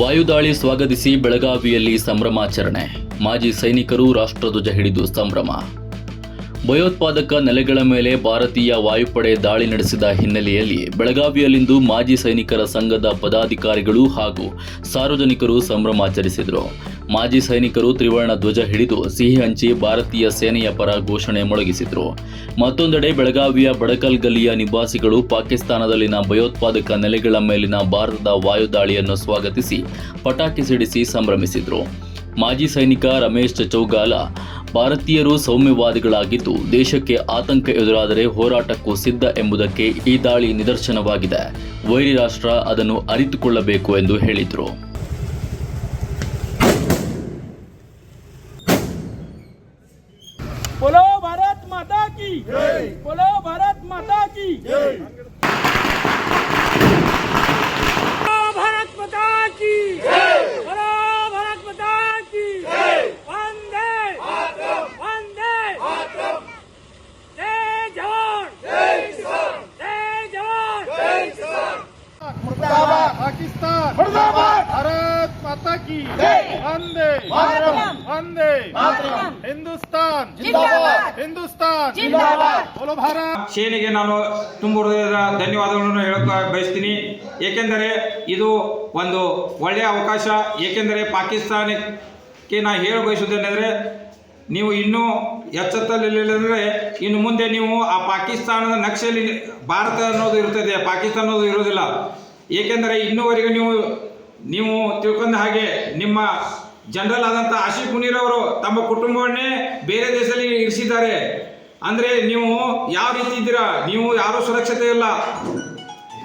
ವಾಯುದಾಳಿ ಸ್ವಾಗತಿಸಿ ಬೆಳಗಾವಿಯಲ್ಲಿ ಸಂಭ್ರಮಾಚರಣೆ. ಮಾಜಿ ಸೈನಿಕರು ರಾಷ್ಟ್ರಧ್ವಜ ಹಿಡಿದು ಸಂಭ್ರಮ. ಭಯೋತ್ಪಾದಕ ನೆಲೆಗಳ ಮೇಲೆ ಭಾರತೀಯ ವಾಯುಪಡೆ ದಾಳಿ ನಡೆಸಿದ ಹಿನ್ನೆಲೆಯಲ್ಲಿ ಬೆಳಗಾವಿಯಲ್ಲಿಂದು ಮಾಜಿ ಸೈನಿಕರ ಸಂಘದ ಪದಾಧಿಕಾರಿಗಳು ಹಾಗೂ ಸಾರ್ವಜನಿಕರು ಸಂಭ್ರಮಾಚರಿಸಿದರು ಮಾಜಿ ಸೈನಿಕರು ತ್ರಿವರ್ಣ ಧ್ವಜ ಹಿಡಿದು ಸಿಹಿ ಹಂಚಿ ಭಾರತೀಯ ಸೇನೆಯ ಪರ ಘೋಷಣೆ ಮೊಳಗಿಸಿದರು. ಮತ್ತೊಂದೆಡೆ ಬೆಳಗಾವಿಯ ಬಡಕಲ್ ಗಲ್ಲಿಯ ನಿವಾಸಿಗಳು ಪಾಕಿಸ್ತಾನದಲ್ಲಿನ ಭಯೋತ್ಪಾದಕ ನೆಲೆಗಳ ಮೇಲಿನ ಭಾರತದ ವಾಯುದಾಳಿಯನ್ನು ಸ್ವಾಗತಿಸಿ ಪಟಾಕಿ ಸಿಡಿಸಿ ಸಂಭ್ರಮಿಸಿದರು. ಮಾಜಿ ಸೈನಿಕ ರಮೇಶ್ ಚಚೌಗಾಲ ಭಾರತೀಯರು ಸೌಮ್ಯವಾದಿಗಳಾಗಿದ್ದು ದೇಶಕ್ಕೆ ಆತಂಕ ಎದುರಾದರೆ ಹೋರಾಟಕ್ಕೂ ಸಿದ್ಧ ಎಂಬುದಕ್ಕೆ ಈ ದಾಳಿ ನಿದರ್ಶನವಾಗಿದೆ. ವೈರಿ ರಾಷ್ಟ್ರ ಅದನ್ನು ಅರಿತುಕೊಳ್ಳಬೇಕು ಎಂದು ಹೇಳಿದರು. ಭಾರತ್ ಮಾತಾ की वंदे वंदे हिंदुस्तान जिंदाबाद हिंदुस्तान जिंदाबाद बोलो भारत ಸೇನೆಗೆ ನಾನು ತುಂಬ ಹೃದಯದ ಧನ್ಯವಾದಗಳನ್ನು ಹೇಳಕ್ಕೆ ಬಯಸ್ತೀನಿ ಏಕೆಂದರೆ ಇದು ಒಂದು ಒಳ್ಳೆಯ ಅವಕಾಶ ಏಕೆಂದರೆ ಪಾಕಿಸ್ತಾನಕ್ಕೆ ನಾ ಹೇಳ ಬಯಸುವುದೇನೆಂದರೆ ನೀವು ಇನ್ನೂ ಎಚ್ಚೆತ್ತಲಿಲ್ಲಂದರೆ ಇನ್ನು ಮುಂದೆ ನೀವು ಆ ಪಾಕಿಸ್ತಾನದ ನಕ್ಷೆಯಲ್ಲಿ ಭಾರತ ಅನ್ನೋದು ಇರುತ್ತದೆ ಪಾಕಿಸ್ತಾನ ಅನ್ನೋದು ಇರೋದಿಲ್ಲ ಏಕೆಂದರೆ ಇನ್ನೂವರೆಗೂ ನೀವು ನೀವು ತಿಳ್ಕೊಂಡ ಹಾಗೆ ನಿಮ್ಮ ಜನರಲ್ ಆದಂಥ ಆಶಿಫ್ ಮುನೀರ್ ಅವರು ತಮ್ಮ ಕುಟುಂಬವನ್ನೇ ಬೇರೆ ದೇಶದಲ್ಲಿ ಇರಿಸಿದ್ದಾರೆ. ಅಂದರೆ ನೀವು ಯಾವ ರೀತಿ ಇದ್ದೀರಾ? ನೀವು ಯಾರೂ ಸುರಕ್ಷತೆ ಇಲ್ಲ.